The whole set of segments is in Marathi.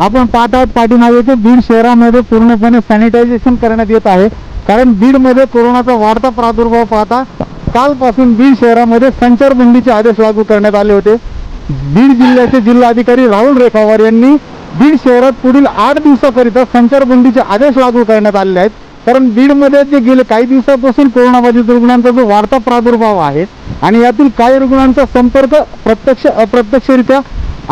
आपण पाहत आहोत पाठीमागे ते बीड शहरामध्ये पूर्णपणे सॅनिटायझेशन करण्यात येत आहे. कारण बीडमध्ये कोरोनाचा वाढता प्रादुर्भाव पाहता कालपासून बीड शहरामध्ये संचारबंदीचे आदेश लागू करण्यात आले होते. बीड जिल्ह्याचे जिल्हाधिकारी राहुल रेखावार यांनी बीड शहरात पुढील आठ दिवसाकरिता संचारबंदीचे आदेश लागू करण्यात आलेले आहेत. कारण बीडमध्ये जे गेले काही दिवसापासून कोरोनाबाधित रुग्णांचा जो वाढता प्रादुर्भाव आहे आणि यातील काही रुग्णांचा संपर्क प्रत्यक्ष अप्रत्यक्षरित्या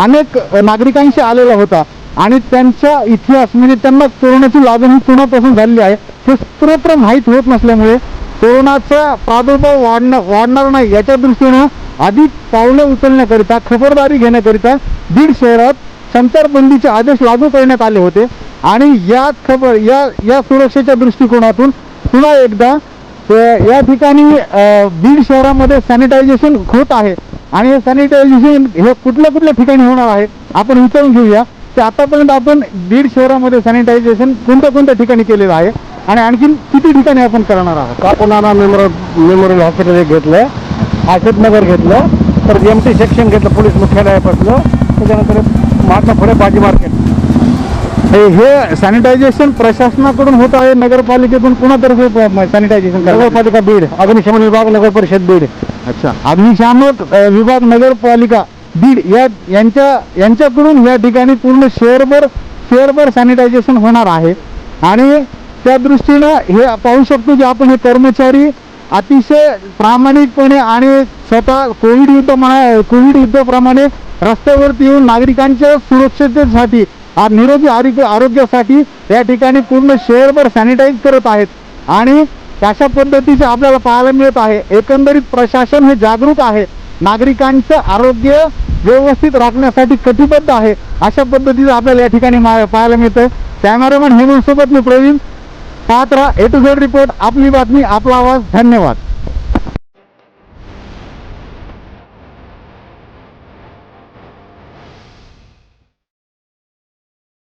अनेक नागरिकांशी आलेला होता. आणि त्यांचा इतिहास म्हणजे त्यांना कोरोनाची लागण ही पुण्यापासून झालेली आहे हे सर्वत्र माहीत होत नसल्यामुळे कोरोनाचा प्रादुर्भाव वाढणं वाढणार नाही याच्या दृष्टीनं अधिक पावलं उचलण्याकरिता खबरदारी घेण्याकरिता बीड शहरात संचारबंदीचे आदेश लागू करण्यात आले होते. आणि या खबर या या सुरक्षेच्या दृष्टिकोनातून पुन्हा एकदा या ठिकाणी बीड शहरामध्ये सॅनिटायझेशन होत आहे. आणि हे सॅनिटायझेशन हे कुठल्या कुठल्या ठिकाणी होणार आहे आपण विचारून घेऊया. ते आतापर्यंत आपण बीड शहरामध्ये सॅनिटायझेशन कोणत्या कोणत्या ठिकाणी केलेलं आहे? आणि आणखीन किती ठिकाणी आपण करणार आहोत? कापुनाना मेमोरियल मेमोरियल हॉस्पिटल एक घेतलं आशित नगर घेतलं तर एम टी सेक्शन घेतलं पोलीस मुख्यालयापासलं त्याच्यानंतर महात्मा फुले भाजी मार्केट. हे हे सॅनिटायझेशन प्रशासनाकडून होत आहे नगरपालिकेतून कुणातर्फे सॅनिटायझेशन नगरपालिका बीड अग्निशमन विभाग नगर परिषद बीड. अच्छा. अग्निशामक विभाग नगरपालिका. बीड या यांच्या यांच्याकडून या ठिकाणी पूर्ण शहरभर शहरभर सॅनिटायझेशन होणार आहे. आणि त्या दृष्टीनं हे पाहू शकतो की आपण हे कर्मचारी अतिशय प्रामाणिकपणे आणि स्वतः कोविड युद्ध म्हणा कोविड युद्धाप्रमाणे रस्त्यावरती येऊन नागरिकांच्या सुरक्षतेसाठी निरोगी आरोग्य आरोग्यासाठी या ठिकाणी पूर्ण शहरभर सॅनिटाईज करत आहेत. आणि अशा पद्धतीचे आपल्याला पाहायला मिळत आहे. एकंदरीत प्रशासन हे जागरूक आहे. नागरिकांचं आरोग्य व्यवस्थित राखण्यासाठी कटिबद्ध आहे. अशा पद्धतीचं आपल्याला या ठिकाणी मा- पाहायला मिळतं कॅमेरामॅन हेमंत सोबत मी प्रवीण. पाहत राहा ए टू झेड रिपोर्ट आपली बातमी आपला आवाज. धन्यवाद.